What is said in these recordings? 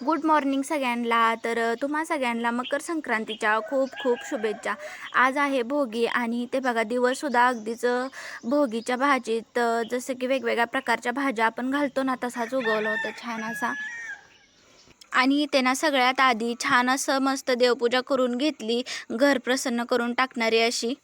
Good morning सगळ्यांना. तर तुम्हा सगळ्यांना मकर संक्रांतीच्या खूप खूप शुभेच्छा. आज आहे भोगी आणि ते बघा दिवससुद्धा अगदीच भोगीच्या भाजीत जसं की वेगवेगळ्या प्रकारच्या भाज्या आपण घालतो ना तसाच उगवला होता छान असा. आणि त्यांना सगळ्यात आधी छान असं मस्त देवपूजा करून घेतली घर प्रसन्न करून टाकणारी अशी.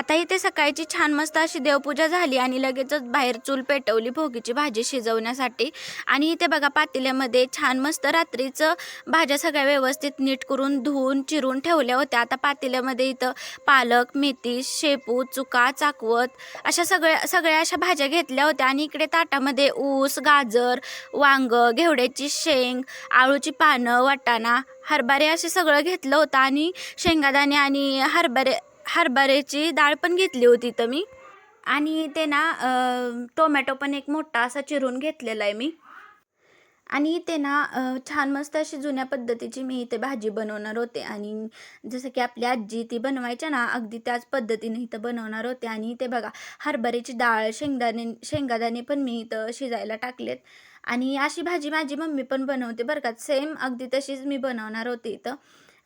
आता इथे सकाळची छान मस्त अशी देवपूजा झाली आणि लगेचच बाहेर चूल पेटवली भोगीची भाजी शिजवण्यासाठी. आणि इथे बघा पातेल्यामध्ये छान मस्त रात्रीचं भाज्या सगळ्या व्यवस्थित नीट करून धुवून चिरून ठेवल्या होत्या. आता पातेल्यामध्ये इथं पालक मेथी शेपू चुका चाकवत अशा सगळ्या सगळ्या अशा भाज्या घेतल्या होत्या. आणि इकडे ताटामध्ये ऊस गाजर वांग घेवड्याची शेंग आळूची पानं वाटाणा हरभरे असे सगळं घेतलं होतं. आणि शेंगादाणे आणि हरभरे हरभऱ्याची डाळ पण घेतली होती तर मी. आणि ते ना टोमॅटो पण एक मोठा असा चिरून घेतलेला आहे मी. आणि ते ना छान मस्त अशी जुन्या पद्धतीची मी इथे भाजी बनवणार होते. आणि जसं की आपली आजी ती बनवायच्या ना अगदी त्याच पद्धतीने इथं बनवणार होते. आणि इथे बघा हरभऱ्याची डाळ शेंगदाणे शेंगादाणे पण मी इथं शिजायला टाकलेत. आणि अशी भाजी माझी मम्मी पण बनवते बरं का. सेम अगदी तशीच मी बनवणार होते इथं.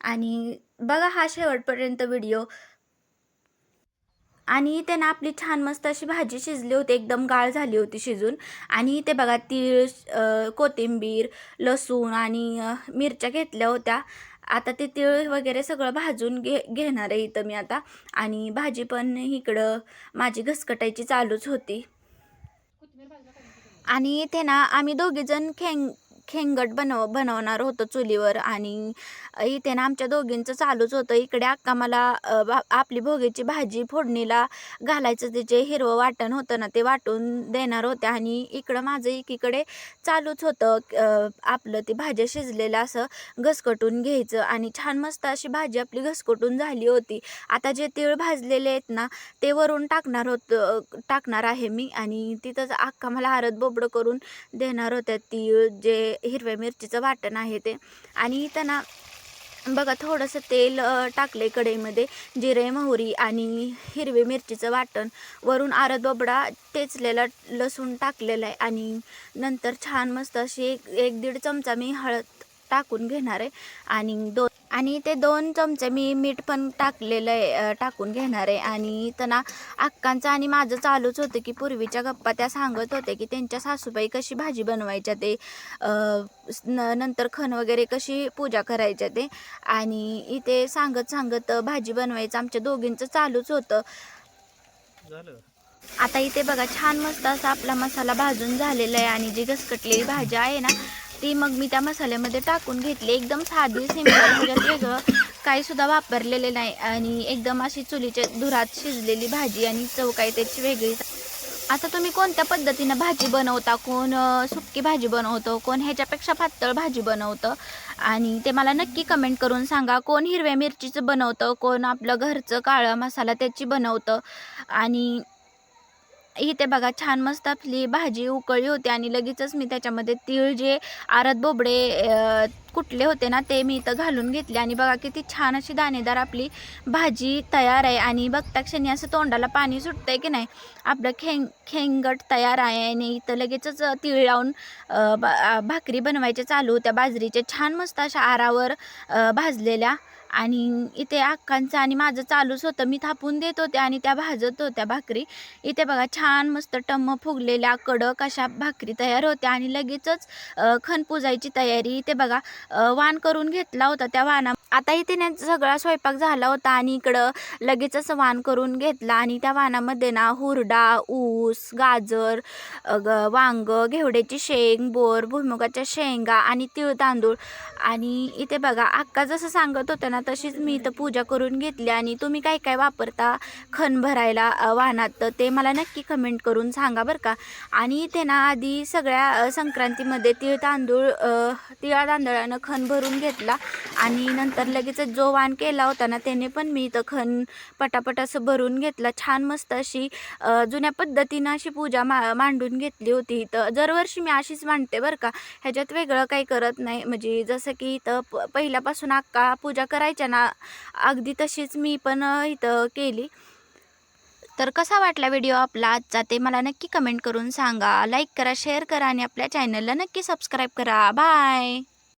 आणि बघा हा शेवटपर्यंत व्हिडिओ. आणि इथे ना आपली छान मस्त अशी भाजी शिजली होती एकदम गाळ झाली होती शिजून. आणि इथे बघा तीळ कोथिंबीर लसूण आणि मिरच्या घेतल्या होत्या. आता ते तीळ वगैरे सगळं भाजून घे घेणार आहे इथं मी आता. आणि भाजी पण इकडं माझी घसकटायची चालूच होती. आणि इथे ना आम्ही दोघीजण खेंग खेंगट बनव बनवणार होतो चुलीवर आणि इथे ना आमच्या दोघींचं चालूच होतं. इकडे अक्का मला भा- आपली भोगीची भाजी फोडणीला घालायचं. तिचे हिरवं वाटण होतं ना ते वाटून देणार होते आणि इकडं माझं एकीकडे चालूच होतं आपलं ती भाज्या शिजलेलं असं घसकटून घ्यायचं. आणि छान मस्त अशी भाजी आपली घसकटून झाली होती. आता जे तीळ भाजलेले आहेत ना ते वरून टाकणार होतं टाकणार आहे मी. आणि तिथंच अक्का मला हरद बोबडं करून देणार होत्या. तीळ जे हिरव्या मिरचीचं वाटण आहे ते. आणि इथं ना बघा थोडंसं तेल टाकले कढईमध्ये जिरे मोहरी आणि हिरवी मिरचीचं वाटण. वरून आरद बबडा टेचलेला लसूण टाकलेला आहे. आणि नंतर छान मस्त अशी एक एक दीड चमचा मी हळद टाकून घेणार आहे. आणि दोन आणि ते दोन चमचे मी मीठ पण टाकलेलं आहे टाकून घेणार आहे. आणि इथं ना अक्कांचं आणि माझं चालूच होतं की पूर्वीच्या गप्पा त्या सांगत होते की त्यांच्या सासूबाई कशी भाजी बनवायच्या ते नंतर खण वगैरे कशी पूजा करायच्या ते. आणि इथे सांगत सांगत भाजी बनवायचं आमच्या दोघींचं चालूच होतं. आता इथे बघा छान मस्त असा आपला मसाला भाजून झालेला आहे. आणि जी घसकटलेली भाजी आहे ना ती मग मी त्या मसाल्यामध्ये टाकून घेतली. एकदम साधी सिंपल म्हणजे वेगळं काही सुद्धा वापरलेले नाही. आणि एकदम अशी चुलीच्या धुरात शिजलेली भाजी आणि चव काही त्याची वेगळीच. आता तुम्ही कोणत्या पद्धतीनं भाजी बनवता? कोण सुकी सुक्की भाजी बनवतो? कोण ह्याच्यापेक्षा पातळ भाजी बनवतं? आणि ते मला नक्की कमेंट करून सांगा. कोण हिरव्या मिरचीचं बनवतं? कोण आपलं घरचं काळा मसाला त्याची बनवतं? आणि इथे बघा छान मस्त आपली भाजी उकळली होती आणि लगेचच मी त्याच्यामध्ये तीळ जे आरत बोबडे कुठले कुटले होते ना ते मी इथं घालून घेतले. आणि बघा किती छान अशी दाणेदार आपली भाजी तयार आहे. आणि बघता क्षणी असं तोंडाला पाणी सुटतंय की नाही आपलं खेंग खेंगट तयार आहे आणि इथं लगेचच तीळ लावून बा- भाकरी बनवायच्या चालू होत्या. बाजरीच्या छान मस्त अशा आरावर भाजलेल्या आणि इथे अक्कांचं आणि माझं चालूच होतं. मी थापून देत होते आणि त्या भाजत होत्या भाकरी. इथे बघा छान मस्त टम्म फुगलेल्या कडक अशा भाकरी तयार होत्या आणि लगेचच अ, खण पुजायची तयारी. इथे बघा वाण करून घेतला होता त्या वाणा आता इथे ना सगळा स्वयंपाक झाला होता आणि इकडं लगेचच वाण करून घेतला आणि त्या वाणामध्ये ना हुरडा ऊस गाजर ग- वांग घेवड्याची शेंग बोर भुईमुगाच्या शेंगा आणि तीळ तांदूळ आणि इथे बघा अक्का जसं सांगत होतं ना तशीच मी इथं पूजा करून घेतली आणि तुम्ही काय काय वापरता खण भरायला वाहनात तर ते मला नक्की कमेंट करून सांगा बरं का. आणि इथे ना आधी सगळ्या संक्रांतीमध्ये तीळ तांदूळ तिळा तांदळानं खण भरून घेतला आणि नंतर तर लगेचच जो वाण केला होता ना त्याने पण मी इथं खण पटापट असं भरून घेतलं. छान मस्त अशी जुन्या पद्धतीनं अशी पूजा मा मांडून घेतली होती. इथं दरवर्षी मी अशीच मांडते बरं का. ह्याच्यात वेगळं काही करत नाही. म्हणजे जसं की इथं प पहिल्यापासून अक्का पूजा करायच्या ना अगदी तशीच मी पण इथं केली. तर कसा वाटला व्हिडिओ आपला आजचा? ते मला नक्की कमेंट करून सांगा. लाईक करा शेअर करा आणि आपल्या चॅनलला नक्की सबस्क्राईब करा. बाय!